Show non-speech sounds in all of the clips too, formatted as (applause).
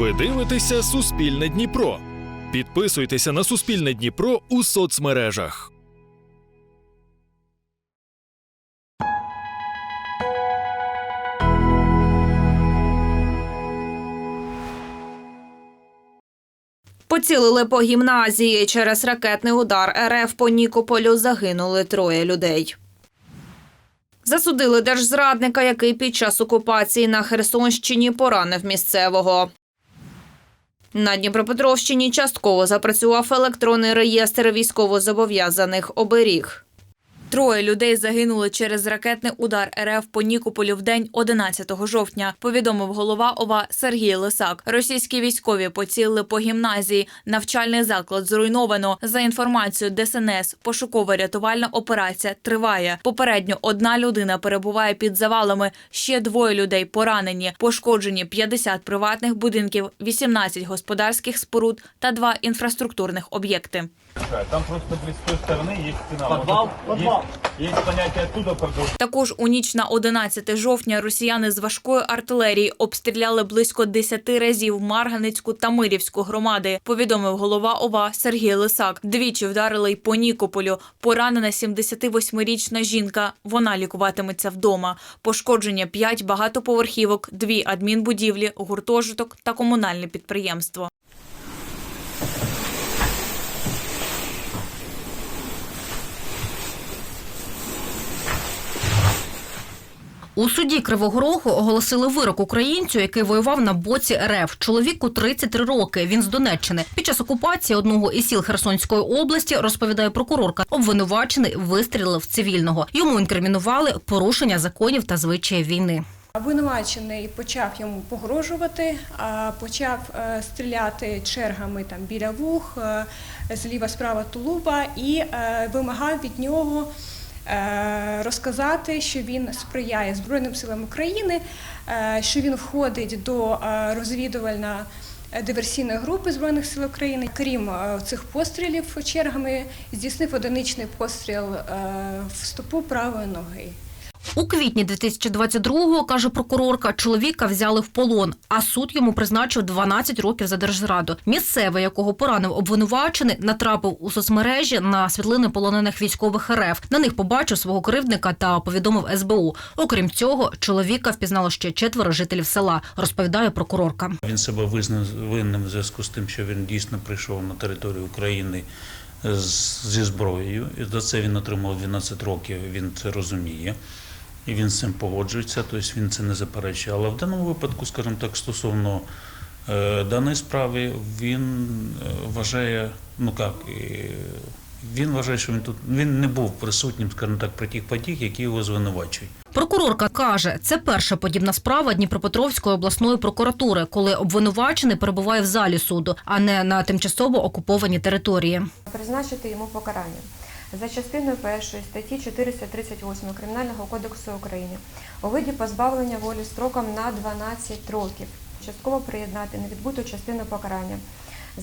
Ви дивитеся Суспільне Дніпро. Підписуйтеся на Суспільне Дніпро у соцмережах. Поцілили по гімназії. Через ракетний удар РФ по Нікополю загинули троє людей. Засудили держзрадника, який під час окупації на Херсонщині поранив місцевого. На Дніпропетровщині частково запрацював електронний реєстр військовозобов'язаних оберіг. Троє людей загинули через ракетний удар РФ по Нікополю в день 11 жовтня. Повідомив голова ОВА Сергій Лисак. Російські військові поцілили по гімназії. Навчальний заклад зруйновано. За інформацією ДСНС, пошуково-рятувальна операція триває. Попередньо одна людина перебуває під завалами. Ще двоє людей поранені. Пошкоджені 50 приватних будинків, 18 господарських споруд та два інфраструктурних об'єкти. Там просто с той стороны есть стена. Подвал? Подвал. Есть, есть понятие оттуда продолжить. Також у ніч на 11 жовтня росіяни з важкої артилерії обстріляли близько 10 разів Марганецьку та Мирівську громади. Повідомив голова ОВА Сергій Лисак. Двічі вдарили й по Нікополю. Поранена 78-річна жінка. Вона лікуватиметься вдома. Пошкодження 5 багатоповерхівок, дві адмінбудівлі, гуртожиток та комунальне підприємство. У суді Кривого Рогу оголосили вирок українцю, який воював на боці РФ. Чоловіку 33 роки. Він з Донеччини. Під час окупації одного із сіл Херсонської області розповідає прокурорка. Обвинувачений вистрілив цивільного. Йому інкримінували порушення законів та звичаїв війни. Обвинувачений почав йому погрожувати, почав е, стріляти чергами там біля вух, е, зліва справа тулуба і е, вимагав від нього розказати, що він сприяє Збройним силам України, е, що він входить до розвідувальна. розвідувально диверсійної групи Збройних сил України. Крім е, цих пострілів чергами, здійснив одиничний постріл е, в стопу правої ноги. У квітні 2022-го, каже прокурорка, чоловіка взяли в полон, а суд йому призначив 12 років за держзраду. Місцевий, якого поранив обвинувачений, натрапив у соцмережі на світлини полонених військових РФ. На них побачив свого кривдника та повідомив СБУ. Окрім цього, чоловіка впізнало ще четверо жителів села, розповідає прокурорка. Він себе визнав винним в зв'язку з тим, що він дійсно прийшов на територію України зі зброєю. За це він отримав 12 років. Він це розуміє. І він з цим погоджується, тобто він це не заперечує. Але в даному випадку, скажімо так, стосовно е, даної справи, він е, вважає, ну як, е, він вважає, що він тут він не був присутнім, скажімо так, при тих подіях, які його звинувачують. Прокурорка каже, це перша подібна справа Дніпропетровської обласної прокуратури, коли обвинувачений перебуває в залі суду, а не на тимчасово окупованій території. призначити йому покарання. За частиною першої статті 438 Кримінального кодексу України у виді позбавлення волі строком на 12 років, частково приєднати невідбуту частину покарання.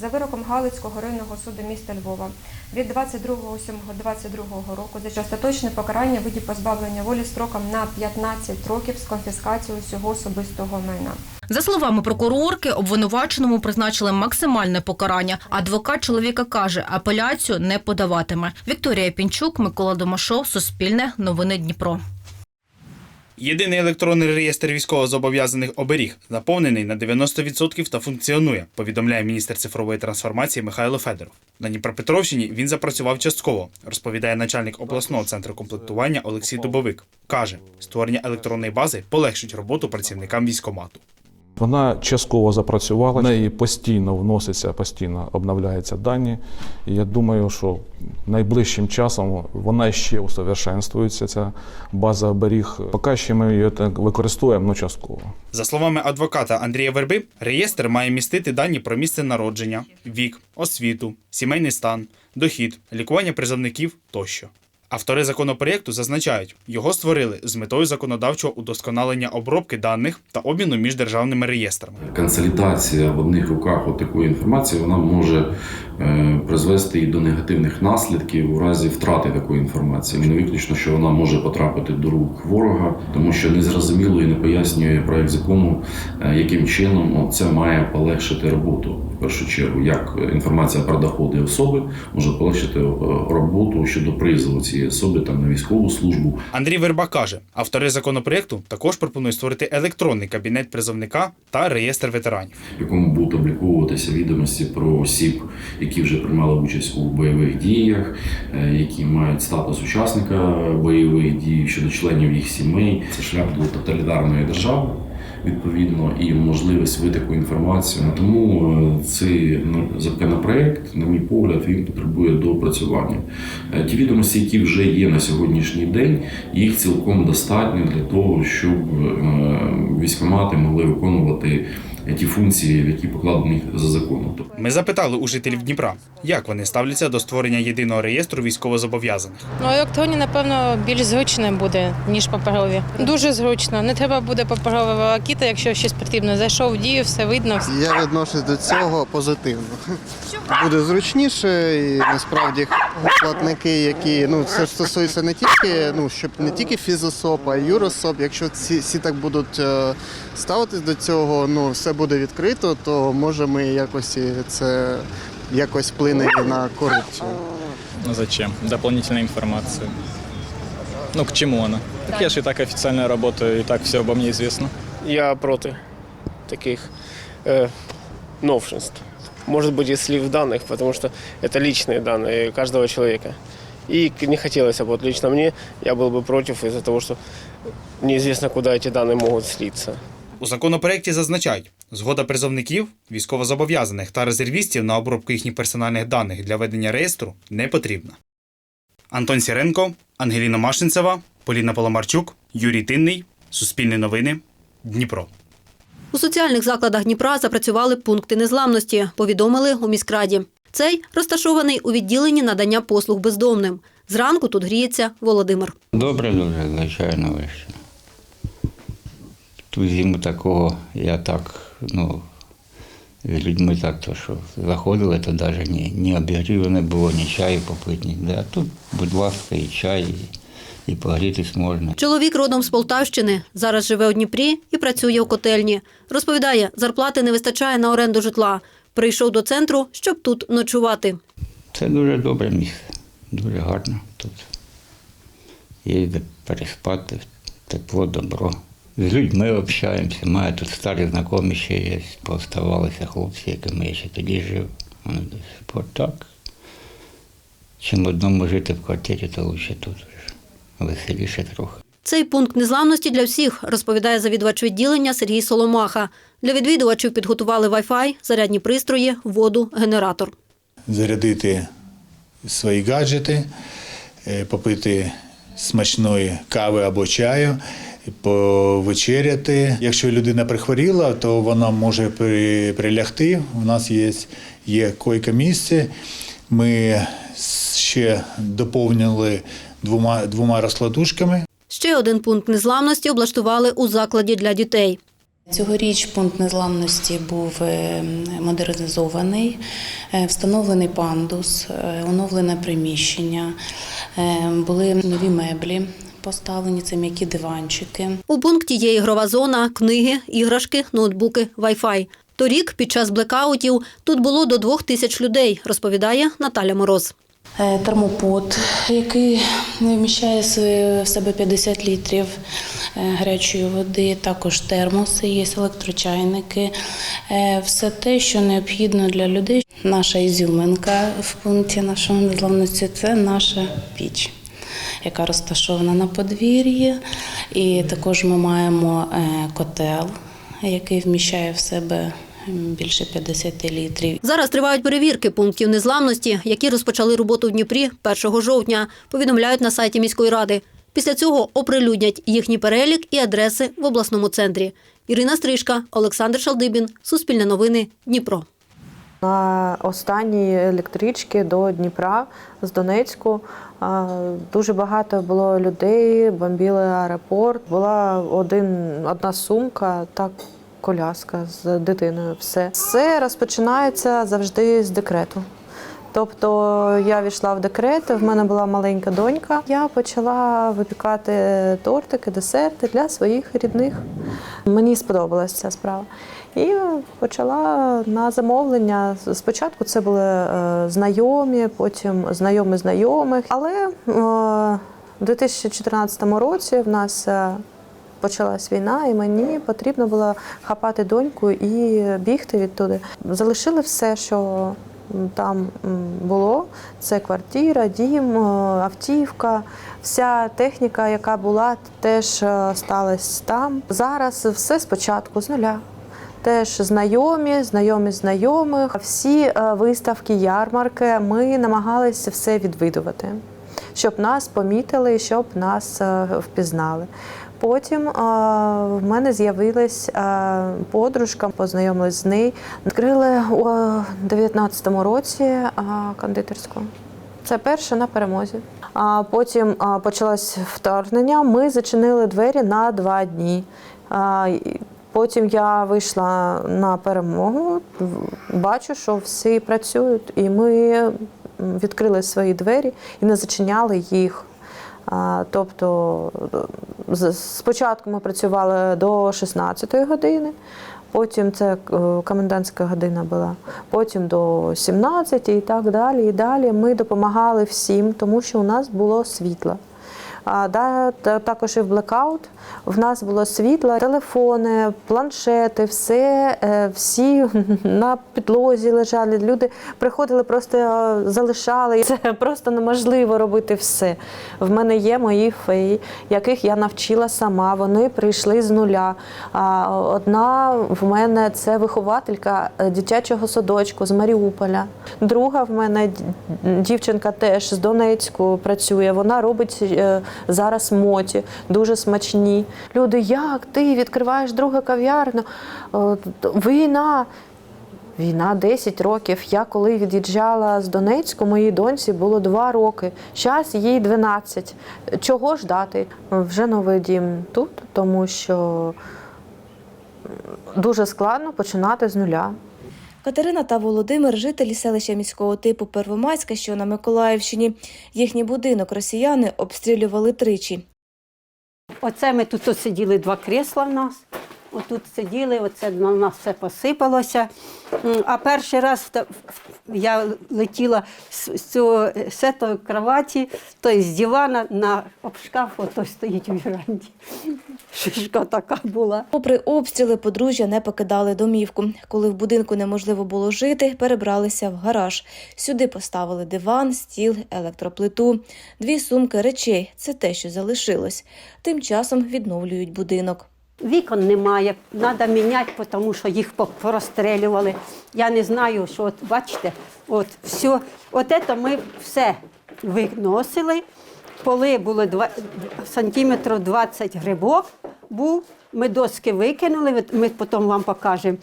За вироком Галицького районного суду міста Львова від 22.07.22 року за остаточне покарання виді позбавлення волі строком на 15 років з конфіскацією всього особистого майна. За словами прокурорки, обвинуваченому призначили максимальне покарання. Адвокат чоловіка каже, апеляцію не подаватиме. Вікторія Пінчук, Микола Домашов, Суспільне, Новини Дніпро. Єдиний електронний реєстр військовозобов'язаних оберіг заповнений на 90% та функціонує, повідомляє міністр цифрової трансформації Михайло Федоров. На Дніпропетровщині він запрацював частково, розповідає начальник обласного центру комплектування Олексій Дубовик. Каже, створення електронної бази полегшить роботу працівникам військомату. Вона частково запрацювала, в неї постійно вноситься, постійно обновляються дані. І я думаю, що найближчим часом вона ще усовершенствується, ця база оберіг. Поки ще ми її використовуємо, ну частково. За словами адвоката Андрія Верби, реєстр має містити дані про місце народження, вік, освіту, сімейний стан, дохід, лікування призовників тощо. Автори законопроєкту зазначають, його створили з метою законодавчого удосконалення обробки даних та обміну між державними реєстрами. консолідація в одних руках такої інформації вона може е, призвести і до негативних наслідків у разі втрати такої інформації. Не виключно, що вона може потрапити до рук ворога, тому що незрозуміло і не пояснює проект закону, е, яким чином це має полегшити роботу. В першу чергу, як інформація про доходи особи може полегшити е, роботу щодо призову цієї особи там на військову службу Андрій Верба каже, автори законопроєкту також пропонують створити електронний кабінет призовника та реєстр ветеранів. в якому будуть обліковуватися відомості про осіб, які вже приймали участь у бойових діях, е, які мають статус учасника бойових дій щодо членів їх сімей. Це шлях до тоталітарної держави. Відповідно, і можливість витоку інформації. Тому е, цей ну, законопроект, на мій погляд, він потребує доопрацювання. Е, Ті відомості, які вже є на сьогоднішній день, їх цілком достатньо для того, щоб е, військомати могли виконувати ті функції, які покладені за законом. Тобто Ми запитали у жителів Дніпра, як вони ставляться до створення єдиного реєстру військовозобов'язаних. Ну, електронні, напевно, більш зручне буде, ніж паперові. Дуже зручно. Не треба буде паперова волокіта, якщо щось потрібно. Зайшов в дію, все видно. Я відношусь до цього позитивно. Буде зручніше і насправді платники, які ну це стосується не тільки ну щоб не тільки фізособ, а й юрособ. Якщо ці всі так будуть е, ставитись до цього, ну все буде відкрито, то може ми якось і це якось вплине і на корупцію. Ну зачем? Дополнительная информация. Ну к чему она? Так я же и так официально работаю, и так все обо мне известно. Я проти таких э, новшинств. Может быть, и слив данных, потому что это личные данные каждого человека. И не хотелось бы, вот лично мне, я был бы против из-за того, что неизвестно, куда эти данные могут слиться. У законопроєкті зазначають, згода призовників, військовозобов'язаних та резервістів на обробку їхніх персональних даних для ведення реєстру не потрібна. Антон Сіренко, Ангеліна Машинцева, Поліна Поломарчук, Юрій Тинний, Суспільне новини, Дніпро. У соціальних закладах Дніпра запрацювали пункти незламності, повідомили у міськраді. Цей розташований у відділенні надання послуг бездомним. Зранку тут гріється Володимир. Добре, дуже, звичайно, вище. Зиму такого я так, ну, з людьми так, то що заходили, то навіть ні, ні обігріву не було, ні чаю попити, ні. А тут, будь ласка, і чай, і, і погрітись можна. Чоловік родом з Полтавщини. Зараз живе у Дніпрі і працює у котельні. Розповідає, зарплати не вистачає на оренду житла. Прийшов до центру, щоб тут ночувати. Це дуже добре місце, дуже гарно тут. Є де переспати, тепло, добро. З людьми общаємося, маю тут старі знайомі ще є, поставалися хлопці, якими я ще тоді жив. Вони до сих пор так. Чим одному жити в квартирі, то лише тут вже веселіше трохи. Цей пункт незламності для всіх, розповідає завідувач відділення Сергій Соломаха. Для відвідувачів підготували Wi-Fi, зарядні пристрої, воду, генератор. зарядити свої гаджети, е, попити смачної кави або чаю, повечеряти. Якщо людина прихворіла, то вона може при- прилягти. У нас є, є койка місце. Ми ще доповнили двома, двома розкладушками. Ще один пункт незламності облаштували у закладі для дітей. Цьогоріч пункт незламності був е, модернізований, е, встановлений пандус, е, оновлене приміщення, були нові меблі поставлені, це м'які диванчики. У пункті є ігрова зона, книги, іграшки, ноутбуки, Wi-Fi. Торік, під час блекаутів, тут було до двох тисяч людей, розповідає Наталя Мороз. Е, Термопод, який вміщає в себе 50 літрів е, гарячої води, також термоси, є електрочайники. Е, Все те, що необхідно для людей. Наша ізюминка в пункті нашої незламності це наша піч, яка розташована на подвір'ї. І також ми маємо е, котел, який вміщає в себе більше 50 літрів. Зараз тривають перевірки пунктів незламності, які розпочали роботу в Дніпрі 1 жовтня, повідомляють на сайті міської ради. Після цього оприлюднять їхній перелік і адреси в обласному центрі. Ірина Стрижка, Олександр Шалдибін, Суспільне новини, Дніпро. На останній електричці до Дніпра з Донецьку Дуже багато було людей, бомбіли аеропорт. Була один, одна сумка, так коляска з дитиною. Все. Все розпочинається завжди з декрету. Тобто я війшла в декрет, в мене була маленька донька. Я почала випікати тортики, десерти для своїх рідних. Мені сподобалася ця справа. І почала на замовлення. Спочатку це були е, знайомі, потім знайомі знайомих. Але е, у 2014 році в нас е, почалась війна, і мені потрібно було хапати доньку і бігти відтуди. Залишили все, що там було. Це квартира, дім, автівка, вся техніка, яка була, теж сталася там. Зараз все спочатку з нуля. Теж знайомі, знайомі знайомих. Всі е, виставки, ярмарки ми намагалися все відвідувати, щоб нас помітили, щоб нас е, впізнали. Потім е, в мене з'явилась подружка, познайомилась з нею. Відкрили у 19-му році кондитерську. Це перше на перемозі. А потім почалось вторгнення. Ми зачинили двері на два дні. Потім я вийшла на перемогу, бачу, що всі працюють, і ми відкрили свої двері і не зачиняли їх. Тобто спочатку ми працювали до 16-ї години, потім це е, комендантська година була, потім до 17 і так далі. І далі ми допомагали всім, тому що у нас було світло. А, да, також і в блекаут в нас було світло, телефони, планшети, все, е, всі (laughs) на підлозі лежали. Люди приходили, просто е, залишали. Це просто неможливо робити все. В мене є мої феї, яких я навчила сама. Вони прийшли з нуля. Одна в мене це вихователька е, дитячого садочку з Маріуполя. Друга в мене дівчинка теж з Донецьку працює. Вона робить зараз моті, дуже смачні. Люди, як ти відкриваєш другу кав'ярню? Е, Війна. Війна 10 років. Я коли від'їжджала з Донецьку, моїй доньці було 2 роки. Зараз їй 12. Чого ждати? Вже новий дім тут, тому що дуже складно починати з нуля. Катерина та Володимир жителі селища міського типу Первомайська, що на Миколаївщині. Їхній будинок росіяни обстрілювали тричі. Оце ми тут сиділи два крісла в нас. Отут сиділи, оце на нас все посипалося. А перший раз я летіла з, цього цієї кроваті, тобто з дивана на об шкаф, ото стоїть у віранді. (laughs) Шишка така була. Попри обстріли, подружжя не покидали домівку. Коли в будинку неможливо було жити, перебралися в гараж. Сюди поставили диван, стіл, електроплиту, дві сумки речей це те, що залишилось. Тим часом відновлюють будинок. Вікон немає, треба міняти, тому що їх по- Я не знаю, що от бачите, от все, от це ми все виносили. Поли були два, сантиметрів 20 грибок був. Ми доски викинули, ми потім вам покажемо.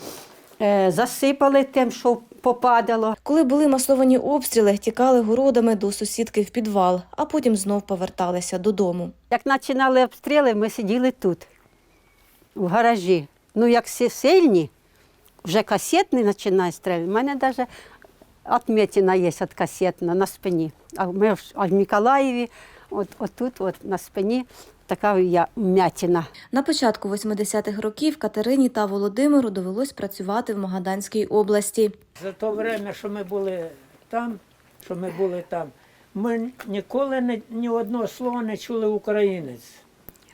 Е, засипали тим, що попадало. Коли були масовані обстріли, тікали городами до сусідки в підвал, а потім знов поверталися додому. Як починали обстріли, ми сиділи тут, в гаражі. Ну, як всі сильні, вже касетний починає стріляти. У мене навіть відмітина є від касетна на спині. А ми в, Миколаєві, от, отут, от на спині, така я вмятина. На початку 80-х років Катерині та Володимиру довелось працювати в Магаданській області. За те время, що ми були там, що ми були там, ми ніколи не, ні одного слова не чули українець.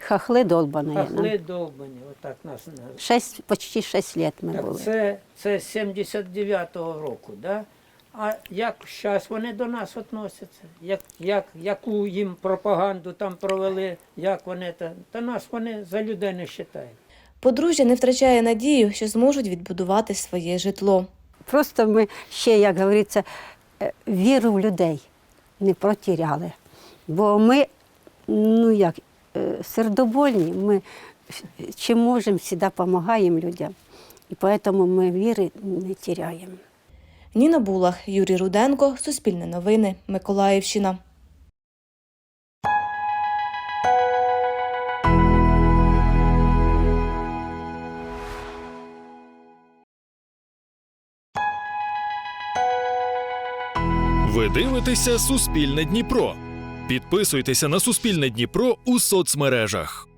Хахли долбані. Хахли довбані, отак нас називають. Шесть, почти 6 років ми Так були. це, це 79-го року, да? А як зараз вони до нас відносяться? Як, як, яку їм пропаганду там провели, як вони та, та нас вони за людей не вважають. Подружжя не втрачає надію, що зможуть відбудувати своє житло. Просто ми ще, як говориться, е, віру в людей не протіряли. Бо ми, ну як, Е, сердобольні, ми чим можемо, завжди допомагаємо людям. І тому ми віри не теряємо. Ніна Булах, Юрій Руденко, Суспільне новини, Миколаївщина. Ви дивитеся Суспільне Дніпро. Підписуйтеся на Суспільне Дніпро у соцмережах.